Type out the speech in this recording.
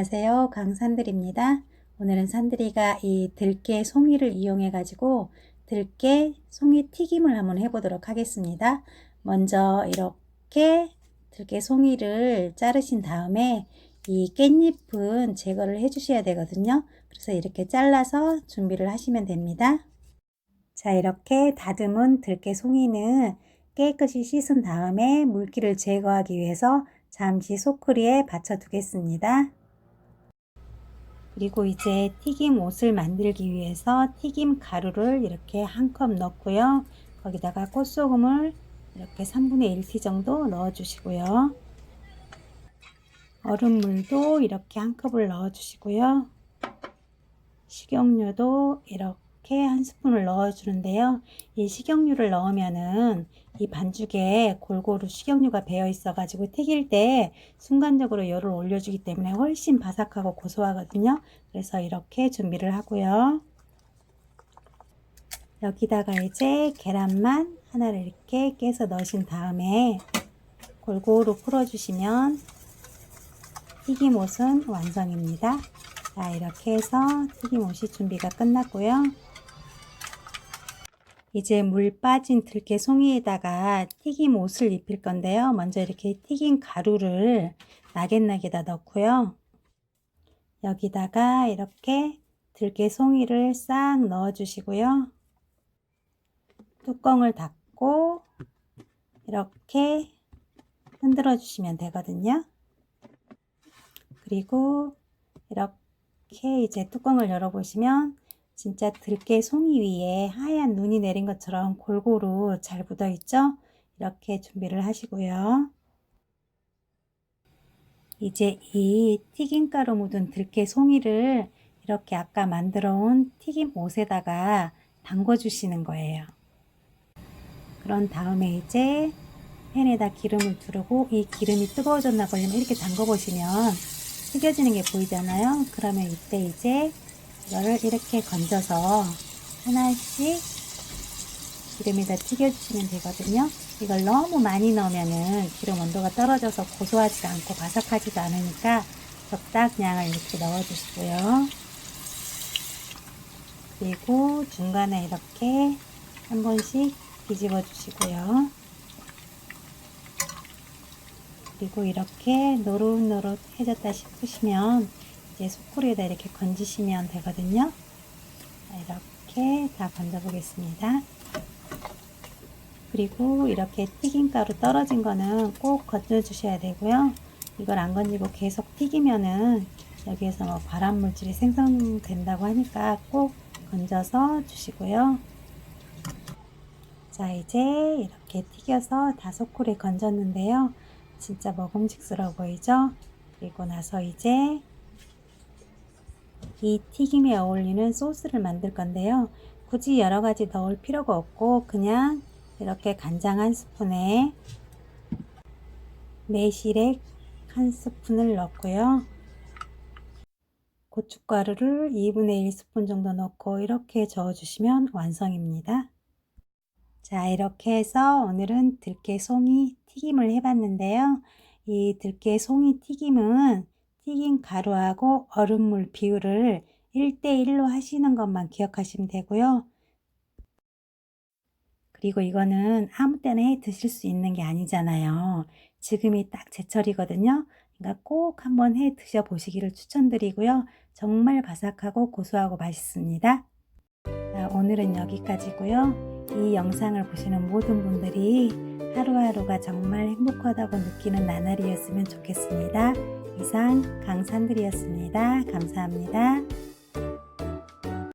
안녕하세요. 강산들입니다. 오늘은 산들이가 이 들깨 송이를 이용해 가지고 들깨 송이 튀김을 한번 해보도록 하겠습니다. 먼저 이렇게 들깨 송이를 자르신 다음에 이 깻잎은 제거를 해 주셔야 되거든요. 그래서 이렇게 잘라서 준비를 하시면 됩니다. 자, 이렇게 다듬은 들깨 송이는 깨끗이 씻은 다음에 물기를 제거하기 위해서 잠시 소쿠리에 받쳐 두겠습니다. 그리고 이제 튀김 옷을 만들기 위해서 튀김 가루를 이렇게 한 컵 넣고요. 거기다가 꽃소금을 이렇게 3분의 1티 정도 넣어 주시고요. 얼음물도 이렇게 한 컵을 넣어 주시고요. 식용유도 이렇게 한 스푼을 넣어 주는데요. 이 식용유를 넣으면은 이 반죽에 골고루 식용유가 배어 있어 가지고 튀길 때 순간적으로 열을 올려주기 때문에 훨씬 바삭하고 고소하거든요. 그래서 이렇게 준비를 하고요. 여기다가 이제 계란만 하나를 이렇게 깨서 넣으신 다음에 골고루 풀어주시면 튀김옷은 완성입니다. 자, 이렇게 해서 튀김옷이 준비가 끝났고요. 이제 물 빠진 들깨 송이에다가 튀김 옷을 입힐 건데요. 먼저 이렇게 튀김 가루를 나겟나겟다 넣고요. 여기다가 이렇게 들깨 송이를 싹 넣어 주시고요. 뚜껑을 닫고 이렇게 흔들어 주시면 되거든요. 그리고 이렇게 이제 뚜껑을 열어 보시면 진짜 들깨 송이 위에 하얀 눈이 내린 것처럼 골고루 잘 묻어 있죠? 이렇게 준비를 하시고요. 이제 이 튀김가루 묻은 들깨 송이를 이렇게 아까 만들어 온 튀김 옷에다가 담궈 주시는 거예요. 그런 다음에 이제 팬에다 기름을 두르고 이 기름이 뜨거워졌나 보려면 이렇게 담궈 보시면 튀겨지는 게 보이잖아요. 그러면 이때 이제 이거를 이렇게 건져서 하나씩 기름에다 튀겨주시면 되거든요. 이걸 너무 많이 넣으면은 기름 온도가 떨어져서 고소하지 않고 바삭하지도 않으니까 적당량을 이렇게 넣어주시고요. 그리고 중간에 이렇게 한 번씩 뒤집어 주시고요. 그리고 이렇게 노릇노릇해졌다 싶으시면 이제 소쿠리에다 이렇게 건지시면 되거든요. 이렇게 다 건져 보겠습니다. 그리고 이렇게 튀김가루 떨어진 거는 꼭 건져 주셔야 되고요. 이걸 안 건지고 계속 튀기면은 여기에서 뭐 발암 물질이 생성된다고 하니까 꼭 건져서 주시고요. 자, 이제 이렇게 튀겨서 콜에 건졌는데요. 진짜 먹음직스러워 보이죠? 그리고 나서 이제 이 튀김에 어울리는 소스를 만들 건데요. 굳이 여러 가지 넣을 필요가 없고 그냥 이렇게 간장 한 스푼에 매실액 한 스푼을 넣고요. 고춧가루를 2분의 1 스푼 정도 넣고 이렇게 저어주시면 완성입니다. 자, 이렇게 해서 오늘은 들깨 송이 튀김을 해봤는데요. 이 들깨 송이 튀김은 튀긴 가루하고 얼음물 비율을 1대1로 하시는 것만 기억하시면 되고요. 그리고 이거는 아무 때나 해 드실 수 있는 게 아니잖아요. 지금이 딱 제철이거든요. 그러니까 꼭 한번 해 드셔 보시기를 추천드리고요. 정말 바삭하고 고소하고 맛있습니다. 자, 오늘은 여기까지고요. 이 영상을 보시는 모든 분들이 하루하루가 정말 행복하다고 느끼는 나날이었으면 좋겠습니다. 이상 강산들이었습니다. 감사합니다.